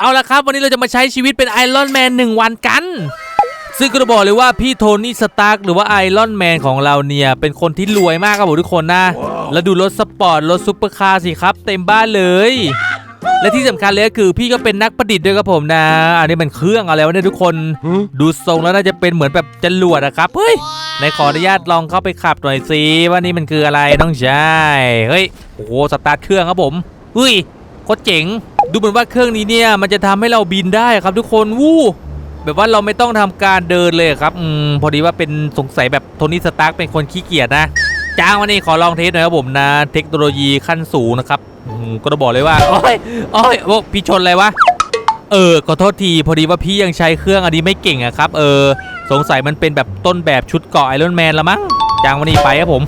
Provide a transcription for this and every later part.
เอาละครับ วันนี้เราจะมาใช้ชีวิตเป็นไอรอนแมนหนึ่งวันกัน ซึ่งก็จะบอกเลยว่าพี่โทนี่สตาร์กหรือว่าไอรอนแมนของเราเนี่ย เป็นคนที่รวยมากครับผมทุกคนนะ แล้วดูรถสปอร์ต รถซุปเปอร์คาร์สิครับ เต็มบ้านเลย และที่สำคัญเลยก็คือพี่ก็เป็นนักประดิษฐ์ด้วยครับผมนะ อันนี้มันเครื่องอะไรวะเนี่ยทุกคน ดูทรงแล้วน่าจะเป็นเหมือนแบบจรวดอะครับเฮ้ยในขออนุญาตลองเข้าไปขับหน่อยสิว่านี่มันคืออะไรน้องชายเฮ้ยโอ้โหสตาร์ทเครื่องครับผมเฮ้ย โคตรเจ๋ง ดูเหมือนว่าเครื่องนี้เนี่ยมันจะทำให้เราบินได้ครับทุกคนวู้แบบว่าเราไม่ต้องทำการเดินเลยครับอืมพอดีว่าเป็นสงสัยแบบโทนี่สตาร์กเป็นคนขี้เกียจนะจ้างวันนี้ขอลองเทสหน่อยครับผมนะ เทคโนโลยีขั้นสูงนะครับก็ต้องบอกเลยว่าโอ้ยโอ้ยโอ้พี่ชนอะไรวะเออขอโทษทีพอดีว่าพี่ยังใช้เครื่องอันนี้ไม่เก่งอะครับเออสงสัยมันเป็นแบบต้นแบบชุดเกาะไอรอนแมนละมั้งจางวันนี้ไปครับผม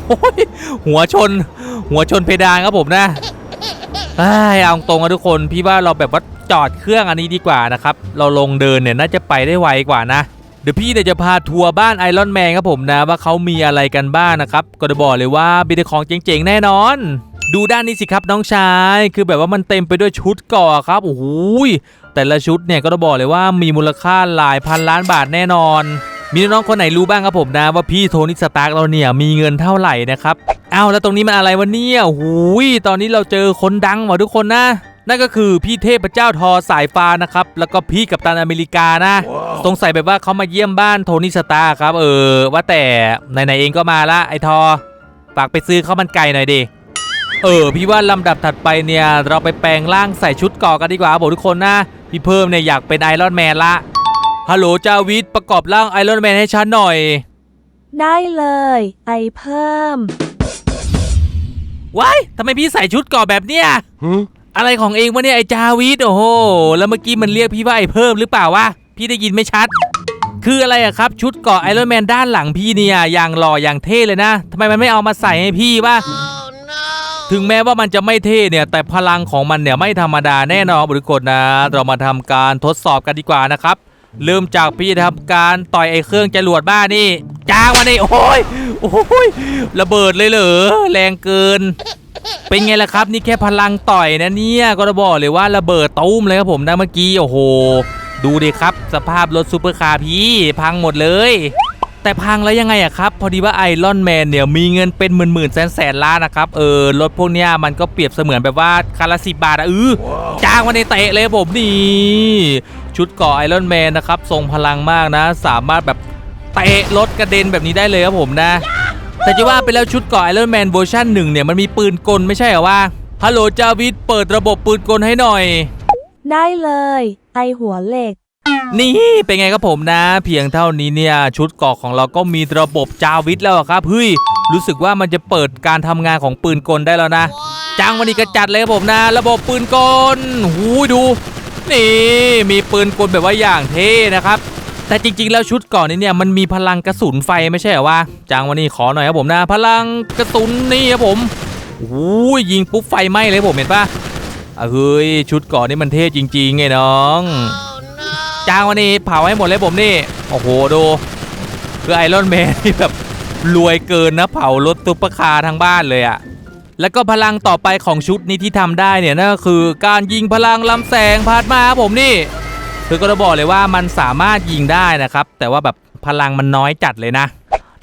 หัวชน หัวชนเพดานครับผมนะ เอ้เอาตรงอะทุกคนพี่ว่าเราแบบว่าจอดเครื่องอันนี้ดีกว่านะครับ เราลงเดินเนี่ยน่าจะไปได้ไวกว่านะ เดี๋ยวพี่เนี่ยจะพาทัวร์บ้านไอรอนแมนครับผมนะว่าเขามีอะไรกันบ้างนะครับ ก็จะบอกเลยว่ามีแต่ของเจ๋งๆแน่นอนดูด้านนี้สิครับน้องชาย คือแบบว่ามันเต็มไปด้วยชุดก่อครับโอ้โหแต่ละชุดเนี่ยก็ต้องบอกเลยว่ามีมูลค่าหลายพันล้านบาทแน่นอน มีน้องๆคนไหนรู้บ้างครับผมนะว่าพี่โทนี่สตาร์กเราเนี่ยมีเงินเท่าไหร่นะครับอ้าวแล้วตรงนี้มันอะไรวะเนี่ยโอ้โหูยตอนนี้เราเจอคนดังหมดทุกคนนะนั่นก็คือพี่เทพเจ้าทอสายฟ้านะครับ แล้วก็พี่กัปตันอเมริกานะ สงสัยแบบว่าเขามาเยี่ยมบ้านโทนี่สตาร์ครับ เออ ว่าแต่ไหนๆเองก็มาละไอทอ ฝากไปซื้อข้าวมันไก่หน่อยดิ เออ พี่ว่าลำดับถัดไปเนี่ย เราไปแปลงร่างใส่ชุดเกราะกันดีกว่าครับผมทุกคนนะ พี่เพิ่มเนี่ยอยากเป็นไอรอนแมนละ ฮัลโหลจาวิทประกอบร่างไอรอนแมนให้ฉันหน่อย ได้เลย ไอเพิ่ม ว้ายทำไมพี่ใส่ชุดเกราะแบบเนี้ย อะไรของเองวะเนี่ยไอจาวิทโอ้โห แล้วเมื่อกี้มันเรียกพี่ว่าไอเพิ่มหรือเปล่าวะ พี่ได้ยินไม่ชัด คืออะไรอะครับ ชุดเกราะไอรอนแมนด้านหลังพี่เนี่ย อย่างหล่ออย่างเท่เลยนะทำไมมันไม่เอามาใส่ให้พี่วะ ถึงแม้ว่ามันจะไม่เท่เนี่ย แต่พลังของมันเนี่ยไม่ธรรมดาแน่นอนบริกรนะ เรามาทำการทดสอบกันดีกว่านะครับ เริ่มจากพี่ทำการต่อยไอ้เครื่องจรวดบ้านี่จ้างมานี่โอ้ยโอ้ยระเบิดเลยเหรอแรงเกิน เป็นไงล่ะครับ นี่แค่พลังต่อยนะเนี่ยก็จะบอกเลยว่าระเบิดตุ้มเลยครับผมนะเมื่อกี้โอ้โห ดูดิครับ สภาพรถซูเปอร์คาร์พี่พังหมดเลย แต่พังแล้วยังไงอะครับ พอดีว่าไอรอนแมนเนี่ยมีเงินเป็นหมื่นหมื่นแสนแสนล้านนะครับ เออรถพวกเนี้ยมันก็เปรียบเสมือนแบบว่าคันละสิบาทอะเออจ้างมาในเตะเลยผมนี่ ชุดเกราะไอรอนแมนนะครับทรงพลังมากนะ สามารถแบบเตะรถกระเด็นแบบนี้ได้เลยครับผมนะ แต่จะว่าไปแล้วชุดเกราะไอรอนแมนเวอร์ชันหนึ่งเนี่ยมันมีปืนกลไม่ใช่เหรอวะฮัลโหลจาวิดเปิดระบบปืนกลให้หน่อย ได้เลย ไอหัวเหล็ก นี่เป็นไงครับผมนะ เพียงเท่านี้เนี่ยชุดเกราะของเราก็มีระบบจาวิทแล้วอะครับเฮ้ยรู้สึกว่ามันจะเปิดการทำงานของปืนกลได้แล้วนะจ้างวันนี้ก็จัดเลยครับผมนะ ระบบปืนกลหูยดู นี่มีปืนกลแบบว่าอย่างเท่นะครับ แต่จริง ๆ แล้วชุดเก่อนนี้เนี่ยมันมีพลังกระสุนไฟไม่ใช่เหรอวะจางวันนี้ขอหน่อยครับผมนะ พลังกระสุนนี่ครับผมโอ้ยยิงปุ๊บไฟไหม้เลยผมเห็นปะอะเฮ้ยชุดเก่อนนี่มันเท่จริงๆไงน้อง จางวันนี้เผาให้หมดเลยผมนี่ โอ้โหดูคือไอรอนแมนที่แบบรวยเกินนะเผารถซุปเปอร์คาร์ทั้งบ้านเลยอะแล้วก็พลังต่อไปของชุดนี้ที่ทำได้เนี่ยนั่นก็คือการยิงพลังลำแสงพาดมาครับผมนี่ คือก็จะบอกเลยว่ามันสามารถยิงได้นะครับ แต่ว่าแบบพลังมันน้อยจัดเลยนะ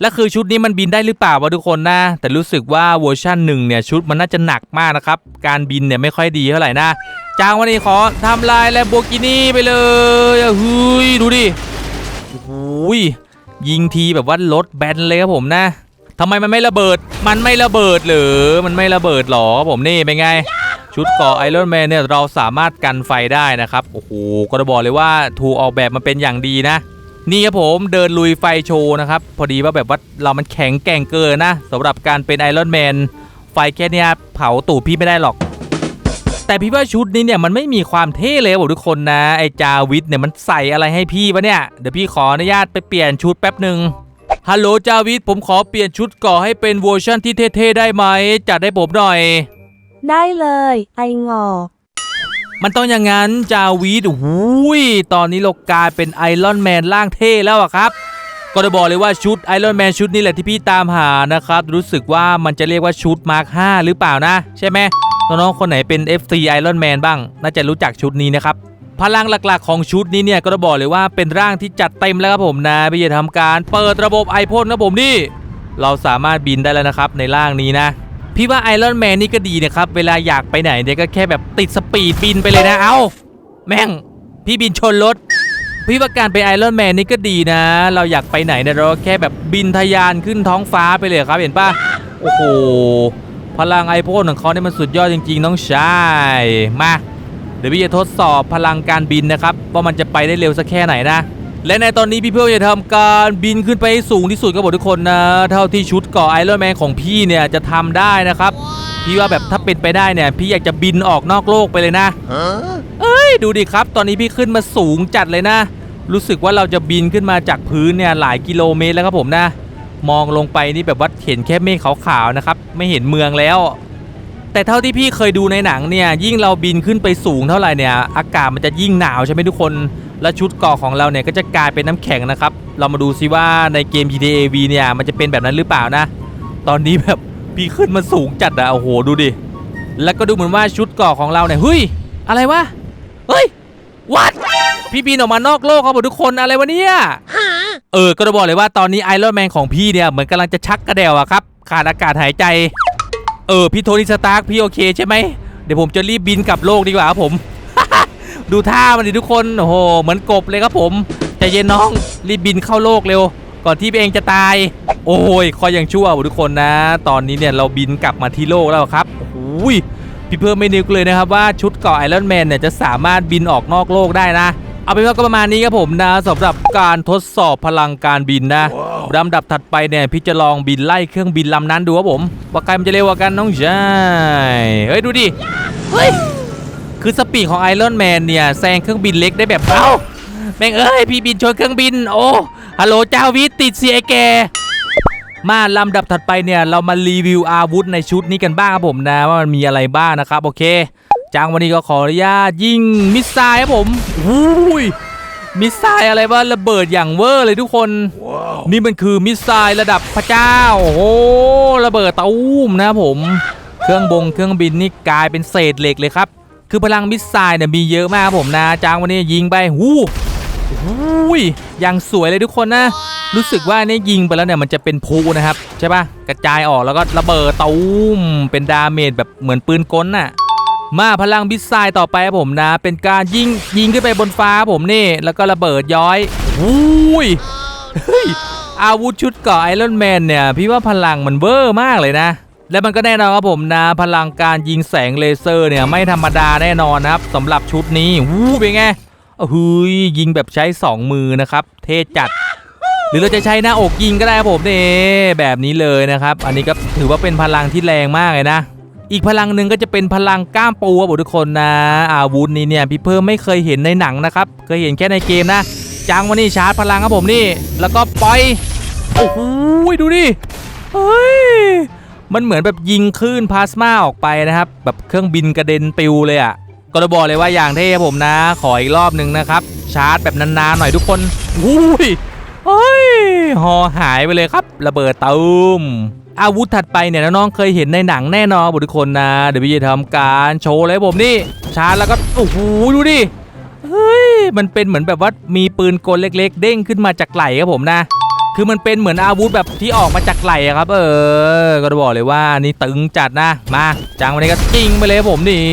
และคือชุดนี้มันบินได้หรือเปล่าวะทุกคนนะ แต่รู้สึกว่าเวอร์ชันหนึ่งเนี่ยชุดมันน่าจะหนักมากนะครับ การบินเนี่ยไม่ค่อยดีเท่าไหร่นะจางวันนี้ขอทำลายแลมโบกินี่ไปเลยเฮ้ยดูดิโอ้ยยิงทีแบบว่ารถแบนเลยครับผมนะทำไมมันไม่ระเบิด มันไม่ระเบิดหรือ มันไม่ระเบิดหรอผมนี่เป็นไง ชุดเกราะไอรอนแมนเนี่ยเราสามารถกันไฟได้นะครับ โอ้โหก็จะบอกเลยว่าถูกออกแบบมาเป็นอย่างดีนะ นี่ครับผมเดินลุยไฟโชว์นะครับ พอดีว่าแบบว่าเรามันแข็งแกร่งเกินนะสำหรับการเป็นไอรอนแมนไฟแค่นี้เผาตูดพี่ไม่ได้หรอก แต่พี่ว่าชุดนี้เนี่ยมันไม่มีความเท่เลยบผมทุกคนนะไอจาวิทเนี่ยมันใส่อะไรให้พี่วะเนี่ยเดี๋ยวพี่ขออนุญาตไปเปลี่ยนชุดแป๊บหนึ่งฮัลโหลจาวิทผมขอเปลี่ยนชุดก่อให้เป็นเวอร์ชันที่เท่ๆได้ไหมจัดให้ผมหน่อย ได้เลย ไองอ มันต้องอย่างนั้นจาวีดหูยตอนนี้เรากลายเป็นไอรอนแมนร่างเท่แล้วอะครับ ก็จะบอกเลยว่าชุดไอรอนแมนชุดนี้แหละที่พี่ตามหานะครับ รู้สึกว่ามันจะเรียกว่าชุดมาร์ค5หรือเปล่านะ ใช่ไหมน้องๆคนไหนเป็น FC Iron Man บ้าง น่าจะรู้จักชุดนี้นะครับพลังหลักๆของชุดนี้เนี่ยก็จะบอกเลยว่าเป็นร่างที่จัดเต็มแล้วครับผมนะพี่จะทำการเปิดระบบไอพ่นนะผมนี่เราสามารถบินได้แล้วนะครับในร่างนี้นะ พี่ว่าไอรอนแมนนี่ก็ดีนะครับ เวลาอยากไปไหนเนี่ยก็แค่แบบติดสปีดบินไปเลยนะ เอาแม่ง พี่บินชนรถ พี่ว่าการเป็นไอรอนแมนนี่ก็ดีนะ เราอยากไปไหนเนี่ยเราก็แค่แบบบินทะยานขึ้นท้องฟ้าไปเลยครับเห็นปะโอ้โห พลังไอพ่นของเขาเนี่ยมันสุดยอดจริงๆน้องชาย มา เดี๋ยวพี่จะทดสอบพลังการบินนะครับว่ามันจะไปได้เร็วสักแค่ไหนนะ และในตอนนี้พี่เพื่อจะทำการบินขึ้นไปให้สูงที่สุดครับผมทุกคนนะ เท่าที่ชุดเกาะไอรอนแมนของพี่เนี่ยจะทำได้นะครับ พี่ว่าแบบถ้าเป็นไปได้เนี่ย พี่อยากจะบินออกนอกโลกไปเลยนะ เอ้ย ดูดิครับ ตอนนี้พี่ขึ้นมาสูงจัดเลยนะ รู้สึกว่าเราจะบินขึ้นมาจากพื้นเนี่ยหลายกิโลเมตรแล้วครับผมนะ มองลงไปนี่แบบว่าเห็นแค่เมฆขาวๆนะครับ ไม่เห็นเมืองแล้วแต่เท่าที่พี่เคยดูในหนังเนี่ยยิ่งเราบินขึ้นไปสูงเท่าไหร่เนี่ยอากาศมันจะยิ่งหนาวใช่ไหมทุกคน และชุดเกราะของเราเนี่ยก็จะกลายเป็นน้ำแข็งนะครับ เรามาดูซิว่าในเกม GTA V เนี่ยมันจะเป็นแบบนั้นหรือเปล่านะ ตอนนี้แบบพี่ขึ้นมาสูงจัดอะโอ้โหดูดิ แล้วก็ดูเหมือนว่าชุดเกราะของเราเนี่ยเฮ้ยอะไรวะ เฮ้ยวัดพี่บินออกมานอกโลกครับผมทุกคนอะไรวะเนี่ยเออ ก็จะบอกเลยว่าตอนนี้ไอรอนแมนของพี่เนี่ยเหมือนกำลังจะชักกระเดวอะครับ ขาดอากาศหายใจ เออ พี่โทนี่สตาร์คพี่โอเคใช่ไหมเดี๋ยวผมจะรีบบินกลับโลกดีกว่าครับผม ดูท่ามันดิทุกคน โอ้โห เหมือนกบเลยครับผมใจเย็นน้อง รีบบินเข้าโลกเร็ว ก่อนที่เองจะตาย โอ้ยคอยยังชั่วทุกคนนะ ตอนนี้เนี่ยเราบินกลับมาที่โลกแล้วครับโอ้ยพี่เพิ่มไม่นึกเลยนะครับว่าชุดเกาะไอรอนแมนเนี่ยจะสามารถบินออกนอกโลกได้นะ เอาเป็นว่าก็ประมาณนี้ครับผมนะสำหรับการทดสอบพลังการบินนะลำดับถัดไปเนี่ยพี่จะลองบินไล่เครื่องบินลำนั้นดูครับผม ว่าใครมันจะเร็วกว่ากันน้องชายเฮ้ยดูดิเฮ้ย คือสปีดของไอรอนแมนเนี่ยแซงเครื่องบินเล็กได้แบบเอ้าแม่งเอ้ยพี่บินชนเครื่องบินโอ้ฮัลโหลเจ้าวิทย์ติดเสียไอ้แกมาลำดับถัดไปเนี่ยเรามารีวิวอาวุธในชุดนี้กันบ้างครับผมนะว่ามันมีอะไรบ้างนะครับโอเคจางวันนี้ก็ขออนุญาตยิงมิสไซล์ครับผมอุ้ยมิสไซล์อะไรบ้างระเบิดอย่างเวอร์เลยทุกคนนี่มันคือมิสไซล์ระดับพระเจ้าโอ้โหระเบิดตู้มนะครับผม เครื่องบงเครื่องบินนี่กลายเป็นเศษเหล็กเลยครับ คือพลังมิสไซล์เนี่ยมีเยอะมากครับผมนะจางวันนี้ยิงไปหูหูยอย่างสวยเลยทุกคนนะ รู้สึกว่าเนี่ยยิงไปแล้วเนี่ยมันจะเป็นพูนะครับใช่ปะกระจายออกแล้วก็ระเบิดตูมเป็นดาเมจแบบเหมือนปืนกลน่ะมาพลังมิสไซล์ต่อไปครับผมนะ เป็นการยิงยิงขึ้นไปบนฟ้าผมนี่ แล้วก็ระเบิดย้อยอุ้ยเฮ้ยอาวุธชุดเกราะไอรอนแมนเนี่ย พี่ว่าพลังมันเวอร์มากเลยนะ และมันก็แน่นอนครับผมนะ พลังการยิงแสงเลเซอร์เนี่ยไม่ธรรมดาแน่นอนนะครับสำหรับชุดนี้วู้เป็นไงเฮ้ยยิงแบบใช้สองมือนะครับ เท่จัด หรือเราจะใช้หน้าอกยิงก็ได้ครับผมนี่แบบนี้เลยนะครับ อันนี้ก็ถือว่าเป็นพลังที่แรงมากเลยนะ อีกพลังหนึ่งก็จะเป็นพลังกล้ามปูครับทุกคนนะ อาวุธนี้เนี่ยพี่เพิ่มไม่เคยเห็นในหนังนะครับ เคยเห็นแค่ในเกมนะจางวันนี้ชาร์จพลังครับผมนี่ แล้วก็ปล่อยโอ้โหดูดิเฮ้ย มันเหมือนแบบยิงคลื่นพลาสมาออกไปนะครับ แบบเครื่องบินกระเด็นปิวเลยอะ่ะก็จะบอกเลยว่าอย่างเท่ครับผมนะ ขออีกรอบหนึ่งนะครับ ชาร์จแบบนานๆหน่อยทุกคนอุ้ยเฮ้ยหอหายไปเลยครับ ระเบิดตูมอาวุธถัดไปเนี่ยน้องๆเคยเห็นในหนังแน่นอนบุทุกคนนะเดี๋ยวพี่จะทำการโชว์เลยผมนี่ ชาร์จแล้วก็โอ้โหดูดิเฮ้ยมันเป็นเหมือนแบบว่ามีปืนกลเล็ก ๆ เด้งขึ้นมาจากไหล่ครับผมนะ คือมันเป็นเหมือนอาวุธแบบที่ออกมาจากไหล่ครับ เออ ก็จะบอกเลยว่านี่ตึงจัดนะ มาจังวันนี้ก็ยิงไปเลยผมนี่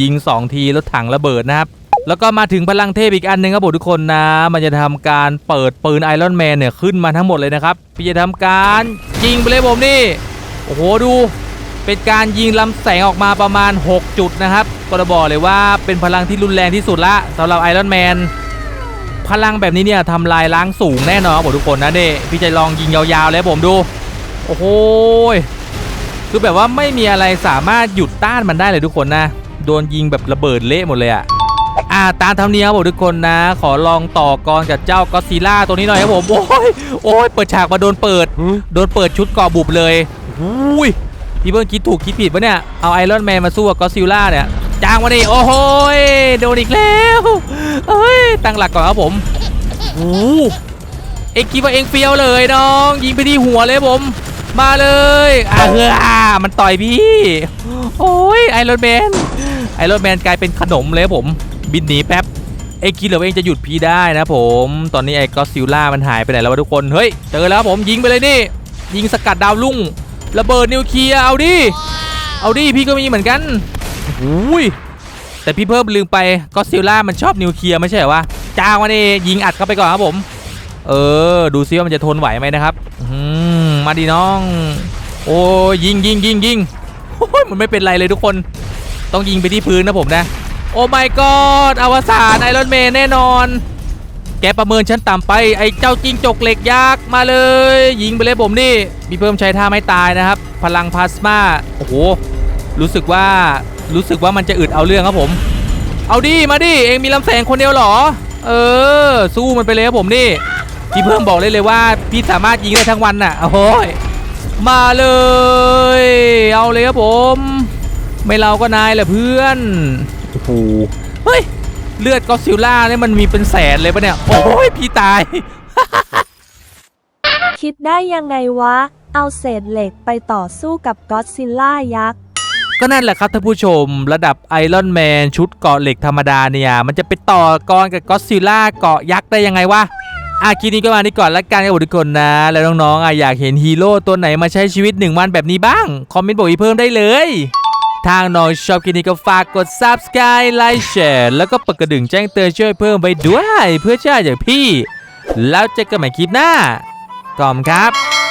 ยิงสองทีรถถังระเบิดนะครับแล้วก็มาถึงพลังเทพอีกอันหนึ่งครับผมทุกคนนะ มันจะทำการเปิดปืนไอรอนแมนเนี่ยขึ้นมาทั้งหมดเลยนะครับพี่จะทำการยิงไปเลยผมนี่ โอ้โหดู เป็นการยิงลำแสงออกมาประมาณ 6 จุดนะครับก็จะบอกเลยว่าเป็นพลังที่รุนแรงที่สุดละสำหรับไอรอนแมน พลังแบบนี้เนี่ยทำลายล้างสูงแน่นอนครับผมทุกคนนะเด้พี่จะลองยิงยาวๆเลยผมดู โอ้โหคือแบบว่าไม่มีอะไรสามารถหยุดต้านมันได้เลยทุกคนนะ โดนยิงแบบระเบิดเละหมดเลยอะอ่าตามธรรมเนียมครับผมทุกคนนะ ขอลองต่อกรกับเจ้าก็อดซิลล่าตัวนี้หน่อยครับผม โอ้ยโอ้ยเปิดฉากมาโดนเปิด โดนเปิดชุดเกาะบุบเลยอุ้ยพี่เบิ้งคิดถูกคิดผิดปะเนี่ย เอาไอรอนแมนมาสู้กับก็อดซิลล่าเนี่ย จ้างมาดิโอ้โหโดนอีกแล้วเอ้ยตั้งหลักก่อนครับผมโอ้เอ็งคิดว่าเอ็งเฟี้ยวเลยน้อง ยิงไปที่หัวเลยผม มาเลยอ่าเฮ้ออ่ามันต่อยพี่ โอ้ยไอรอนแมนไอรอนแมนกลายเป็นขนมเลยผม บินหนีแป๊บเอ็งคิดเหรือว่าเอ็งจะหยุดพี่ได้นะผม ตอนนี้ไอ้ก็ซิลล่ามันหายไปไหนแล้ววะทุกคน เฮ้ย เจอแล้วผมยิงไปเลยนี่ ยิงสกัดดาวลุ่งระเบิดนิวเคลียร์เอาดิ เอาดิพี่ก็มีเหมือนกัน อุ้ยแต่พี่เพิ่มลืมไปก็ซิลล่ามันชอบนิวเคลียร์ไม่ใช่เหรอวะจ้างมานี่ยิงอัดเข้าไปก่อนครับผม เออ ดูซิว่ามันจะทนไหวไหมนะครับมมาดีน้อง โอ้ยิงยิงยิงยิงโอ้ยมันไม่เป็นไรเลยทุกคน ต้องยิงไปที่พื้นนะผมนะ โอ้ my god อวสานไอรอนแมนแน่นอน แกประเมินฉันต่ำไปไอ้เจ้าจิงจกเหล็กยักษ์มาเลย ยิงไปเลยผมนี่มีเพิ่มใช้ท่าไม่ตายนะครับ พลังพลาสมาโอ้โห รู้สึกว่ารู้สึกว่ามันจะอึดเอาเรื่องครับผม เอาดิมาดิเองมีลำแสงคนเดียวเหรอ เออ สู้มันไปเลยครับผมนี่พี่เพิ่มบอกเลยเลยว่า พี่สามารถยิงได้ทั้งวันน่ะโอ้โหยมาเลย เอาเลยครับผม ไม่เราก็นายแหละเพื่อนโอ้โหเฮ้ยเลือดก็ซิลล่าเนี่ยมันมีเป็นแสนเลยปะเนี่ยโอ้ยพี่ตาย คิดได้ยังไงวะ เอาเศษเหล็กไปต่อสู้กับก็อดซิลล่ายักษ์ ก็นั่นแหละครับท่านผู้ชม ระดับไอรอนแมนชุดเกาะเหล็กธรรมดาเนี่ย มันจะไปต่อกรกับก็อดซิลล่าเกาะยักษ์ได้ยังไงวะอาคลิปนี้ก็มานี่ก่อนละกันครับทุกคนนะ แล้วน้องๆอะอยากเห็นฮีโร่ตัวไหนมาใช้ชีวิต 1 วันแบบนี้บ้าง คอมเมนต์บอกอีกเพิ่มได้เลยทางน้องชอบคลิปนี้ก็ฝากกด subscribe ไลค์แชร์แล้วก็ปดกระดิ่งแจ้งเตือนช่วยเพิ่มไปด้วย เพื่อช่วยอย่างพี่ แล้วเจอกันใหม่คลิปหน้าก่อมครับ